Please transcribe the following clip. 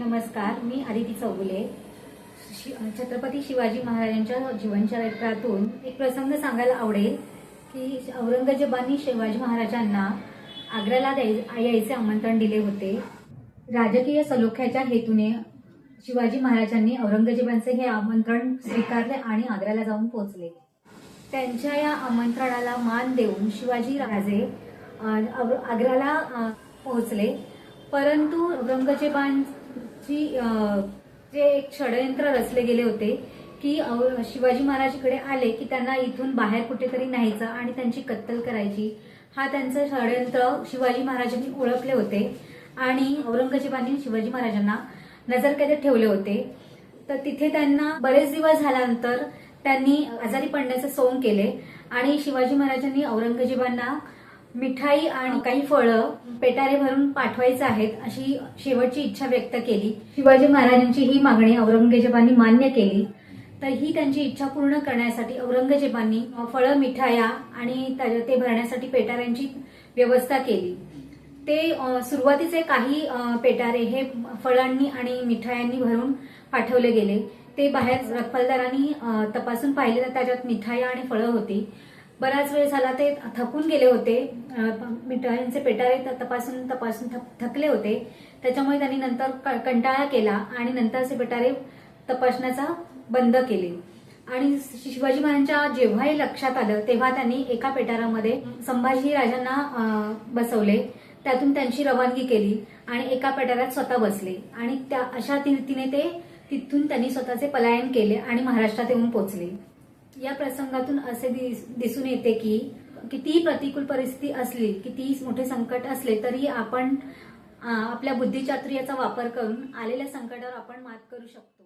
नमस्कार मी आदिती चौगुले. शि छत्रपती शिवाजी महाराजांच्या जीवनचरित्रातून एक प्रसंग सांगायला आवडेल की औरंगजेबांनी शिवाजी महाराजांना आग्र्याला द्याय यायचे आमंत्रण दिले होते. राजकीय सलोख्याच्या हेतूने शिवाजी महाराजांनी औरंगजेबांचे हे आमंत्रण स्वीकारले आणि आग्र्याला जाऊन पोहोचले. त्यांच्या या आमंत्रणाला मान देऊन शिवाजी राजे आग्र्याला पोहोचले. परंतु औरंगजेबां जी जे एक षडयंत्र रचले गेले होते की शिवाजी महाराज इकडे आले की त्यांना इथून बाहेर कुठेतरी न्यायचं आणि त्यांची कत्तल करायची. हा त्यांचं षडयंत्र शिवाजी महाराजांनी ओळखले होते आणि औरंगजेबांनी शिवाजी महाराजांना नजरकैदेत ठेवले होते. तर तिथे त्यांना बरेच दिवस झाल्यानंतर त्यांनी आजारी पडण्याचं सोंग केले आणि शिवाजी महाराजांनी औरंगजेबांना मिठाई आणि काही फळं पेटारे भरून पाठवायचं आहेत अशी शेवटची इच्छा व्यक्त केली. शिवाजी महाराजांची ही मागणी औरंगजेबांनी मान्य केली. तर ही त्यांची इच्छा पूर्ण करण्यासाठी औरंगजेबांनी फळं मिठाया आणि त्या- ते भरण्यासाठी पेटाऱ्यांची व्यवस्था केली. ते सुरुवातीचे काही पेटारे हे फळांनी आणि मिठायांनी भरून पाठवले गेले. ते बाहेर रखवालदारांनी तपासून पाहिले तर त्याच्यात मिठाया आणि फळं होती. बराच वेळ झाला ते थकून गेले होते. मिठाईंचे पेटारे तपासून तपासून थकले होते. त्याच्यामुळे त्यांनी नंतर कंटाळा केला आणि नंतरचे पेटारे तपासण्याचा बंद केले. आणि शिवाजी महाराजांच्या जेव्हाही लक्षात आलं तेव्हा त्यांनी एका पेटारामध्ये संभाजी राजांना बसवले. त्यातून त्यांची रवानगी केली आणि एका पेटारात स्वतः बसले. आणि त्या अशा ती- तिने ते तिथून त्यांनी स्वतःचे पलायन केले आणि महाराष्ट्रात येऊन पोहोचले. या प्रसंगातून असे दिस- दिसून येते की कितीही प्रतिकूल परिस्थिती असली कितीही मोठे संकट असले तरी आपण आपल्या बुद्धिचातुर्याचा वापर करून आलेल्या संकटावर आपण मात करू शकतो.